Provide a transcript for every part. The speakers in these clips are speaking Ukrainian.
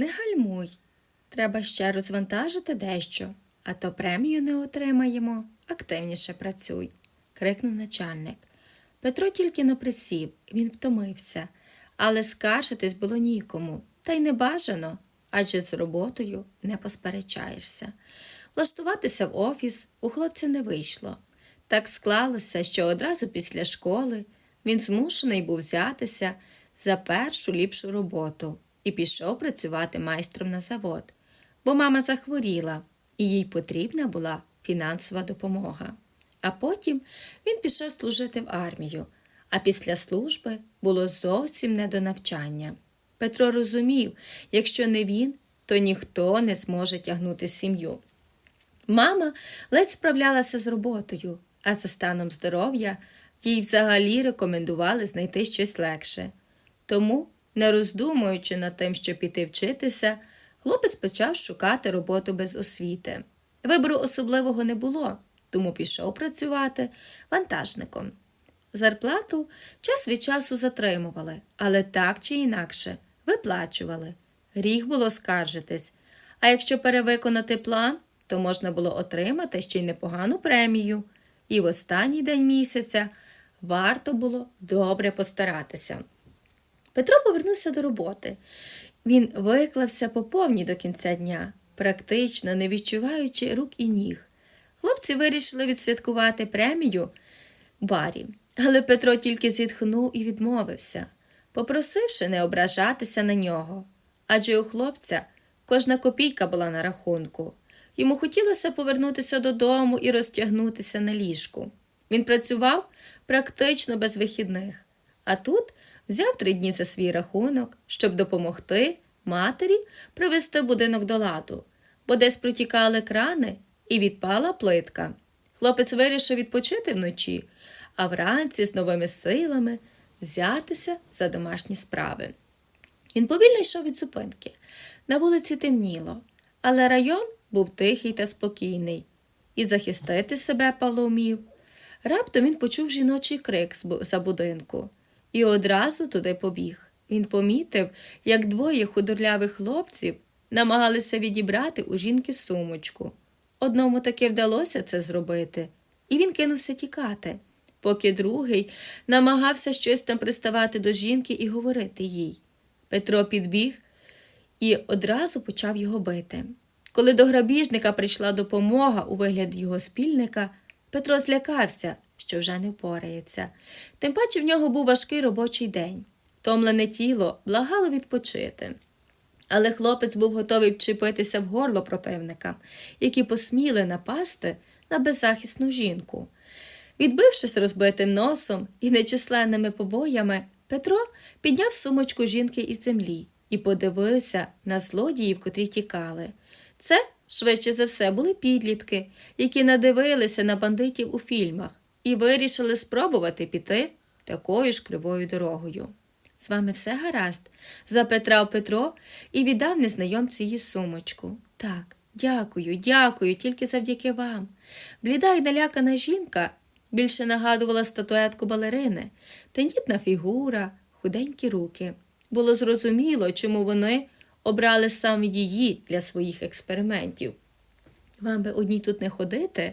не гальмуй. Треба ще розвантажити дещо, а то премію не отримаємо. Активніше працюй, крикнув начальник. Петро тільки но присів, він втомився, але скаржитись було нікому, та й не бажано, адже з роботою не посперечаєшся. Влаштуватися в офіс у хлопця не вийшло. Так склалося, що одразу після школи він змушений був взятися за першу ліпшу роботу і пішов працювати майстром на завод, бо мама захворіла, і їй потрібна була фінансова допомога. А потім він пішов служити в армію, а після служби було зовсім не до навчання. Петро розумів, якщо не він, то ніхто не зможе тягнути сім'ю. Мама ледь справлялася з роботою, а за станом здоров'я їй взагалі рекомендували знайти щось легше. Тому, не роздумуючи над тим, що піти вчитися, хлопець почав шукати роботу без освіти. Вибору особливого не було, тому пішов працювати вантажником. Зарплату час від часу затримували, але так чи інакше виплачували. Гріх було скаржитись. А якщо перевиконати план, то можна було отримати ще й непогану премію. І в останній день місяця варто було добре постаратися. Петро повернувся до роботи. Він виклався по повній до кінця дня, практично не відчуваючи рук і ніг. Хлопці вирішили відсвяткувати премію барі, але Петро тільки зітхнув і відмовився, попросивши не ображатися на нього. Адже у хлопця кожна копійка була на рахунку. Йому хотілося повернутися додому і розтягнутися на ліжку. Він працював практично без вихідних, а тут взяв три дні за свій рахунок, щоб допомогти матері привести будинок до ладу, бо десь протікали крани і відпала плитка. Хлопець вирішив відпочити вночі, а вранці з новими силами взятися за домашні справи. Він повільно йшов від зупинки. На вулиці темніло, але район був тихий та спокійний, і захистити себе Павло вмів. Раптом він почув жіночий крик за будинку і одразу туди побіг. Він помітив, як двоє худорлявих хлопців намагалися відібрати у жінки сумочку. Одному таки вдалося це зробити, і він кинувся тікати, поки другий намагався щось там приставати до жінки і говорити їй. Петро підбіг і одразу почав його бити. Коли до грабіжника прийшла допомога у вигляді його спільника, Петро злякався, що вже не впорається. Тим паче в нього був важкий робочий день. Томлене тіло благало відпочити. Але хлопець був готовий вчепитися в горло противникам, які посміли напасти на беззахисну жінку. Відбившись розбитим носом і нечисленними побоями, Петро підняв сумочку жінки із землі і подивився на злодіїв, котрі тікали. Це, швидше за все, були підлітки, які надивилися на бандитів у фільмах і вирішили спробувати піти такою ж кривою дорогою. З вами все гаразд? запетрав Петро і віддав незнайомці її сумочку. Так, дякую, дякую, тільки завдяки вам. Бліда й налякана жінка більше нагадувала статуетку балерини, тендітна фігура, худенькі руки. Було зрозуміло, чому вони обрали саме її для своїх експериментів. Вам би одній тут не ходити,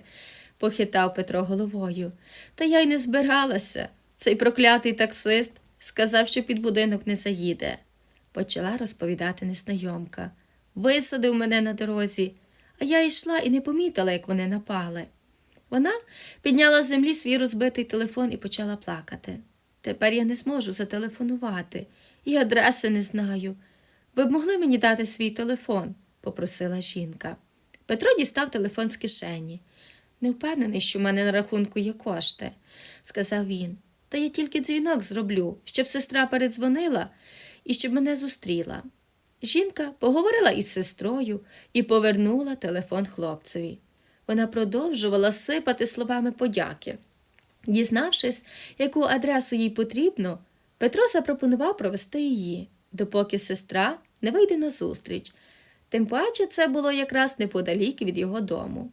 похитав Петро головою. Та я й не збиралася. Цей проклятий таксист сказав, що під будинок не заїде. Почала розповідати незнайомка. Висадив мене на дорозі, а я йшла і не помітила, як вони напали. Вона підняла з землі свій розбитий телефон і почала плакати. Тепер я не зможу зателефонувати, і адреси не знаю. Ви б могли мені дати свій телефон? попросила жінка. Петро дістав телефон з кишені. Не впевнений, що в мене на рахунку є кошти, сказав він. Та я тільки дзвінок зроблю, щоб сестра передзвонила і щоб мене зустріла. Жінка поговорила із сестрою і повернула телефон хлопцеві. Вона продовжувала сипати словами подяки. Дізнавшись, яку адресу їй потрібно, Петро запропонував провести її, допоки сестра не вийде на зустріч. Тим паче це було якраз неподалік від його дому.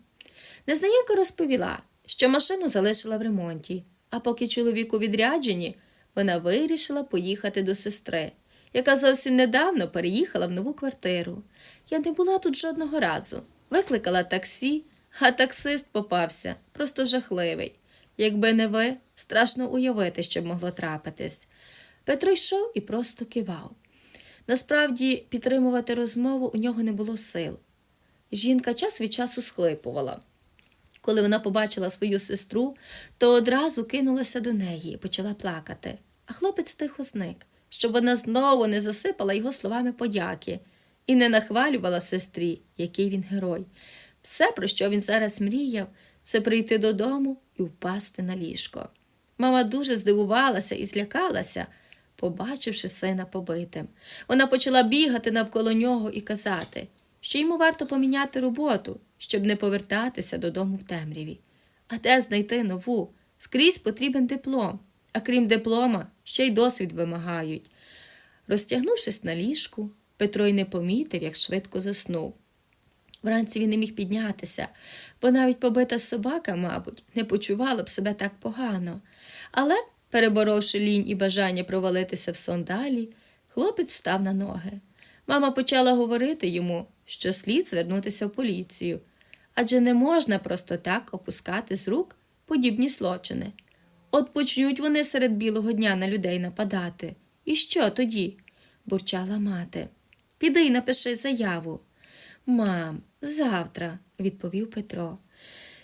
Незнайомка розповіла, що машину залишила в ремонті, а поки чоловік у відрядженні, вона вирішила поїхати до сестри, яка зовсім недавно переїхала в нову квартиру. Я не була тут жодного разу. Викликала таксі, а таксист попався, просто жахливий. Якби не ви, страшно уявити, що б могло трапитись. Петро йшов і просто кивав. Насправді, підтримувати розмову у нього не було сил. Жінка час від часу схлипувала. Коли вона побачила свою сестру, то одразу кинулася до неї і почала плакати. А хлопець тихо зник, щоб вона знову не засипала його словами подяки і не нахвалювала сестрі, який він герой. Все, про що він зараз мріяв, це прийти додому і впасти на ліжко. Мама дуже здивувалася і злякалася, побачивши сина побитим. Вона почала бігати навколо нього і казати, що йому варто поміняти роботу, щоб не повертатися додому в темряві. А де знайти нову? Скрізь потрібен диплом, а крім диплома, ще й досвід вимагають. Розтягнувшись на ліжку, Петро й не помітив, як швидко заснув. Вранці він не міг піднятися, бо навіть побита собака, мабуть, не почувала б себе так погано. Але, переборовши лінь і бажання провалитися в сон далі, хлопець встав на ноги. Мама почала говорити йому, що слід звернутися в поліцію, адже не можна просто так опускати з рук подібні злочини. От почнуть вони серед білого дня на людей нападати. І що тоді? бурчала мати. Піди й напиши заяву. Мам, завтра, відповів Петро.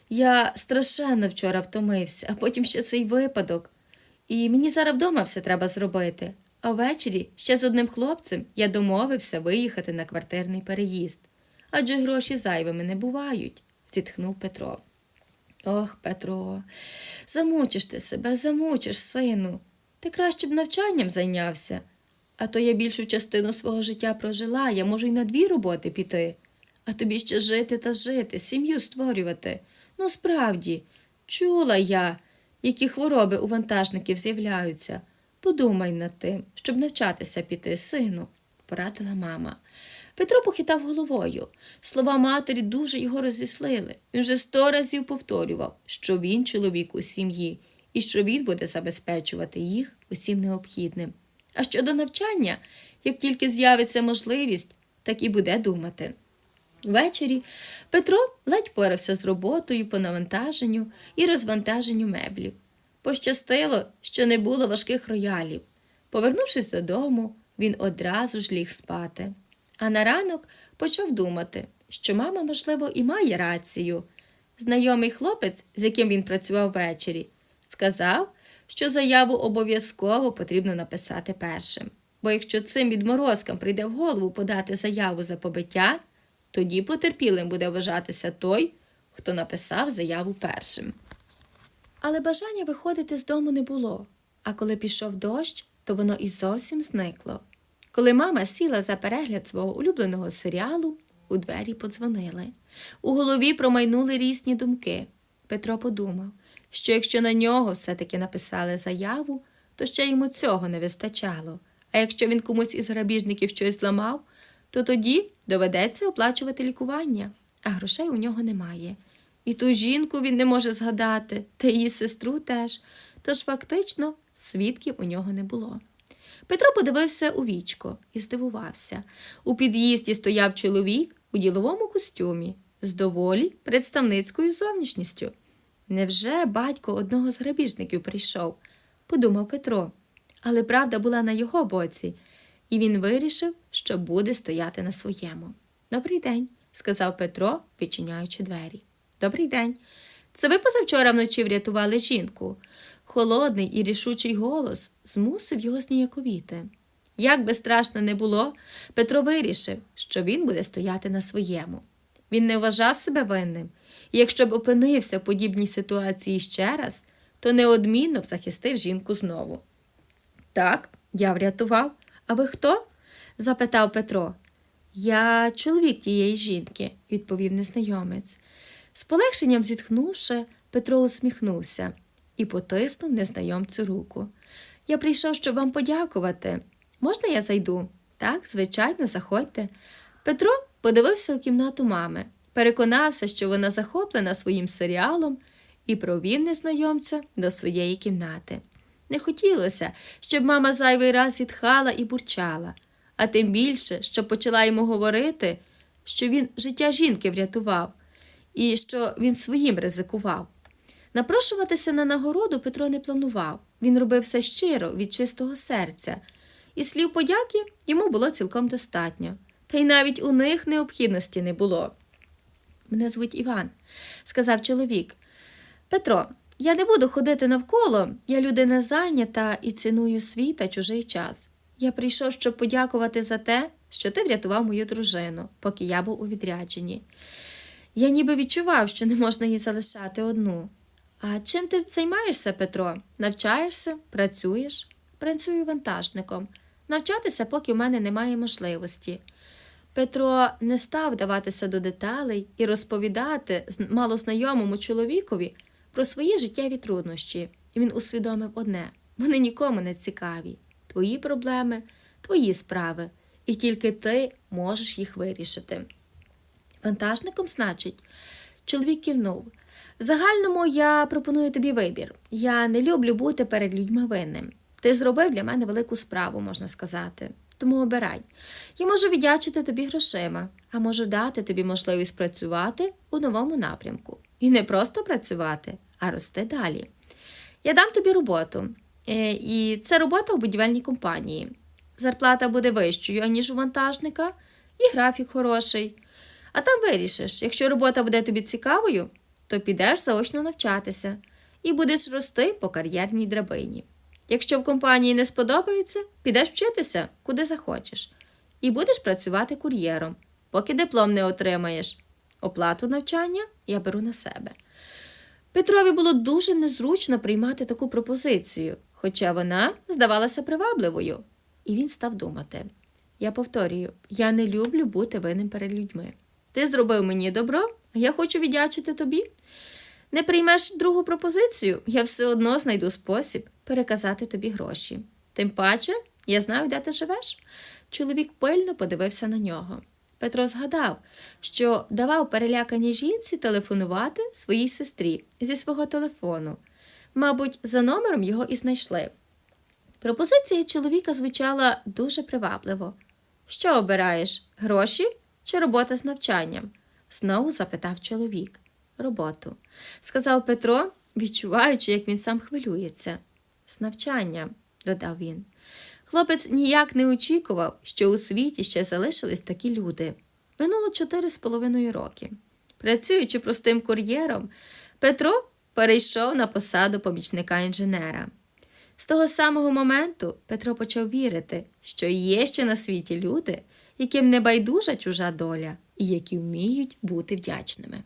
Я страшенно вчора втомився, а потім ще цей випадок. І мені зараз вдома все треба зробити. А ввечері ще з одним хлопцем я домовився виїхати на квартирний переїзд. Адже гроші зайвими не бувають, зітхнув Петро. Ох, Петро, замучиш ти себе, замучиш, сину. Ти краще б навчанням зайнявся. А то я більшу частину свого життя прожила, я можу й на дві роботи піти. А тобі ще жити та жити, сім'ю створювати. Ну, справді, чула я, які хвороби у вантажників з'являються. Подумай над тим, щоб навчатися піти, сину, порадила мама. Петро похитав головою. Слова матері дуже його розіслили. Він вже сто разів повторював, що він чоловік у сім'ї і що він буде забезпечувати їх усім необхідним. А щодо навчання, як тільки з'явиться можливість, так і буде думати. Ввечері Петро ледь порався з роботою по навантаженню і розвантаженню меблів. Пощастило, що не було важких роялів. Повернувшись додому, він одразу ж ліг спати. А на ранок почав думати, що мама, можливо, і має рацію. Знайомий хлопець, з яким він працював ввечері, сказав, що заяву обов'язково потрібно написати першим. Бо якщо цим відморозкам прийде в голову подати заяву за побиття, тоді потерпілим буде вважатися той, хто написав заяву першим. Але бажання виходити з дому не було, а коли пішов дощ, то воно і зовсім зникло. Коли мама сіла за перегляд свого улюбленого серіалу, у двері подзвонили. У голові промайнули різні думки. Петро подумав, що якщо на нього все-таки написали заяву, то ще йому цього не вистачало. А якщо він комусь із грабіжників щось зламав, то тоді доведеться оплачувати лікування, а грошей у нього немає. І ту жінку він не може згадати, та її сестру теж, тож фактично свідків у нього не було. Петро подивився у вічко і здивувався. У під'їзді стояв чоловік у діловому костюмі з доволі представницькою зовнішністю. Невже батько одного з грабіжників прийшов? подумав Петро. Але правда була на його боці, і він вирішив, що буде стояти на своєму. Добрий день, сказав Петро, відчиняючи двері. Добрий день. Це ви позавчора вночі врятували жінку. Холодний і рішучий голос змусив його зніяковіти. Як би страшно не було, Петро вирішив, що він буде стояти на своєму. Він не вважав себе винним, і якщо б опинився в подібній ситуації ще раз, то неодмінно б захистив жінку знову. Так, я врятував. А ви хто? запитав Петро. Я чоловік тієї жінки, відповів незнайомець. З полегшенням зітхнувши, Петро усміхнувся і потиснув незнайомцю руку. Я прийшов, щоб вам подякувати. Можна я зайду? Так, звичайно, заходьте. Петро подивився у кімнату мами, переконався, що вона захоплена своїм серіалом, і провів незнайомця до своєї кімнати. Не хотілося, щоб мама зайвий раз зітхала і бурчала. а тим більше, що почала йому говорити, що він життя жінки врятував і що він своїм ризикував. Напрошуватися на нагороду Петро не планував. Він робив все щиро, від чистого серця, і слів подяки йому було цілком достатньо. Та й навіть у них необхідності не було. Мене звуть Іван, сказав чоловік. Петро, я не буду ходити навколо, я людина зайнята і ціную свій та чужий час. Я прийшов, щоб подякувати за те, що ти врятував мою дружину, поки я був у відрядженні. Я ніби відчував, що не можна її залишати одну. А чим ти займаєшся, Петро? Навчаєшся, працюєш? Працюю вантажником. Навчатися, поки в мене немає можливості. Петро не став даватися до деталей і розповідати малознайомому чоловікові про свої життєві труднощі. Він усвідомив одне: вони нікому не цікаві. Твої проблеми, твої справи, і тільки ти можеш їх вирішити. Вантажником, значить, чоловік кивнув. В загальному я пропоную тобі вибір. Я не люблю бути перед людьми винним. Ти зробив для мене велику справу, можна сказати. Тому обирай. Я можу віддячити тобі грошима, а можу дати тобі можливість працювати у новому напрямку. І не просто працювати, а рости далі. Я дам тобі роботу. Е, І це робота у будівельній компанії. Зарплата буде вищою, аніж у вантажника, і графік хороший. А там вирішиш, якщо робота буде тобі цікавою, то підеш заочно навчатися і будеш рости по кар'єрній драбині. Якщо в компанії не сподобається, підеш вчитися, куди захочеш, і будеш працювати кур'єром, поки диплом не отримаєш. Оплату навчання я беру на себе. Петрові було дуже незручно приймати таку пропозицію, хоча вона здавалася привабливою. І він став думати: я повторюю, я не люблю бути винним перед людьми. Ти зробив мені добро, а я хочу віддячити тобі. Не приймеш другу пропозицію, я все одно знайду спосіб переказати тобі гроші. Тим паче, я знаю, де ти живеш. Чоловік пильно подивився на нього. Петро згадав, що давав переляканій жінці телефонувати своїй сестрі зі свого телефону. Мабуть, за номером його і знайшли. Пропозиція чоловіка звучала дуже привабливо. Що обираєш гроші чи робота з навчанням? знову запитав чоловік. Роботу, сказав Петро, відчуваючи, як він сам хвилюється. З навчанням, додав він. Хлопець ніяк не очікував, що у світі ще залишились такі люди. Минуло чотири з половиною роки. Працюючи простим кур'єром, Петро перейшов на посаду помічника інженера. З того самого моменту Петро почав вірити, що є ще на світі люди, яким не байдужа чужа доля і які вміють бути вдячними.